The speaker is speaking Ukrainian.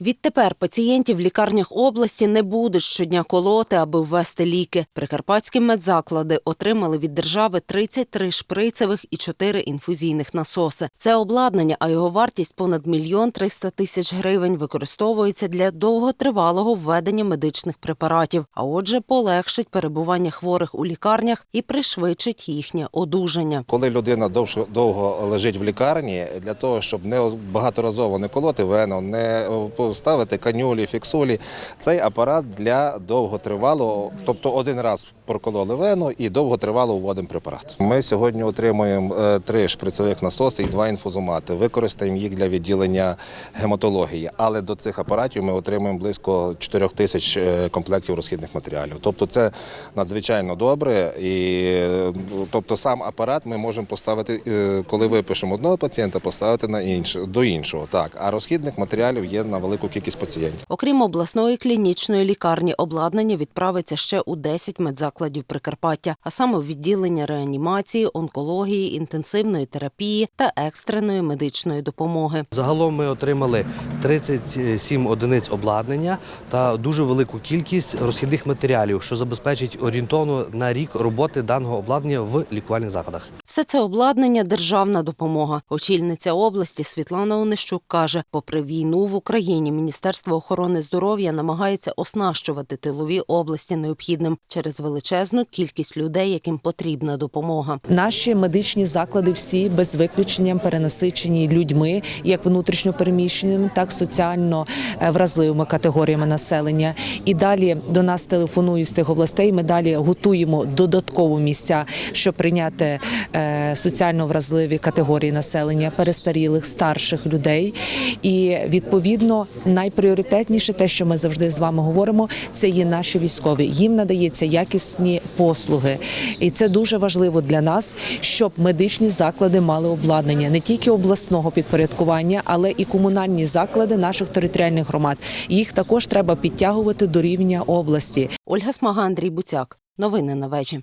Відтепер пацієнтів в лікарнях області не будуть щодня колоти, аби ввести ліки. Прикарпатські медзаклади отримали від держави 33 шприцевих і 4 інфузійних насоси. Це обладнання, а його вартість понад мільйон 300 тисяч гривень використовується для довготривалого введення медичних препаратів, а отже, полегшить перебування хворих у лікарнях і пришвидшить їхнє одужання. Коли людина довше довго лежить в лікарні, для того, щоб не багаторазово не колоти вену, не ставити канюлі, фіксулі, цей апарат для довготривалого, тобто один раз прокололи вену і довготривало вводимо препарат. Ми сьогодні отримуємо е, три шприцевих насоси і два інфузомати. Використаємо їх для відділення гематології, але до цих апаратів ми отримуємо близько 4 тисяч е, комплектів розхідних матеріалів. Тобто це надзвичайно добре. І тобто сам апарат ми можемо поставити, е, коли випишемо одного пацієнта, поставити на інше до іншого. Так, а розхідних матеріалів є на велику кількість пацієнтів. Окрім обласної клінічної лікарні, обладнання відправиться ще у 10 медзакладів Прикарпаття, а саме в відділення реанімації, онкології, інтенсивної терапії та екстреної медичної допомоги. Загалом ми отримали 37 одиниць обладнання та дуже велику кількість розхідних матеріалів, що забезпечить орієнтовно на рік роботи даного обладнання в лікувальних закладах. Все це обладнання державна допомога. Очільниця області Світлана Онищук каже: попри війну в Україні, Міністерство охорони здоров'я намагається оснащувати тилові області необхідним через величезну кількість людей, яким потрібна допомога. Наші медичні заклади всі без виключення перенасичені людьми, як внутрішньопереміщеними, так і соціально е, вразливими категоріями населення. І далі до нас телефонують з тих областей. Ми далі готуємо додаткові місця, щоб прийняти е, соціально вразливі категорії населення, перестарілих, старших людей. І відповідно найпріоритетніше, те, що ми завжди з вами говоримо, це є наші військові. Їм надається якісні послуги, і це дуже важливо для нас, щоб медичні заклади мали обладнання не тільки обласного підпорядкування, але і комунальні заклади наших територіальних громад. Їх також треба підтягувати до рівня області. Ольга Смага, Андрій Буцяк. Новини на вежі.